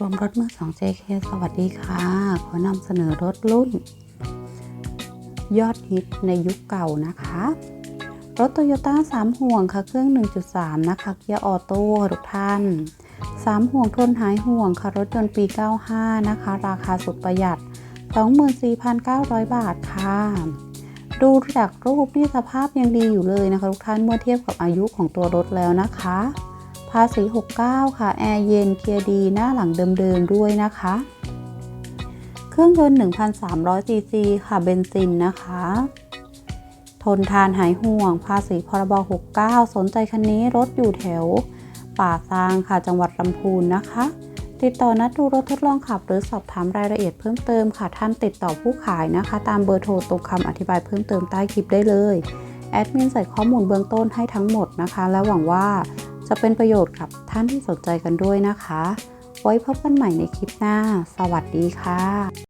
รวมรถมือ2 JK สวัสดีค่ะ ขอนำเสนอรถรุ่น ยอดฮิตในยุคเก่านะคะ รถโตโยต้า3ห่วงค่ะ เครื่อง 1.3 นะคะ เกียร์ออโต้ทุกท่าน 3 ห่วงทนหายห่วงค่ะ รถยนต์ปี 95 นะคะ ราคาสุดประหยัด 24,900 บาทค่ะ ดูจากรูปนี่สภาพยังดีอยู่เลยนะคะ ทุกท่านเมื่อเทียบกับอายุของตัวรถแล้วนะคะ ภาษี 69 ค่ะ แอร์เย็น เกียร์ดี หน้าหลังเดิมๆด้วยนะคะ เครื่องยนต์ 1,300 ซีซีค่ะ เบนซินนะคะ ทนทานหายห่วง ภาษีพรบ 69 สนใจคันนี้รถอยู่แถว ป่าซางค่ะ จังหวัดลำพูนนะคะ ติดต่อนัดดูรถทดลองขับ หรือสอบถามรายละเอียดเพิ่มเติมค่ะ ท่านติดต่อผู้ขายนะคะ ตามเบอร์โทรตรงคำอธิบายเพิ่มเติมใต้คลิปได้เลย แอดมินใส่ข้อมูลเบื้องต้นให้ทั้งหมดนะคะ และหวังว่า จะเป็นประโยชน์กับท่านที่สนใจกันด้วยนะคะ ไว้พบกันใหม่ในคลิปหน้า สวัสดีค่ะ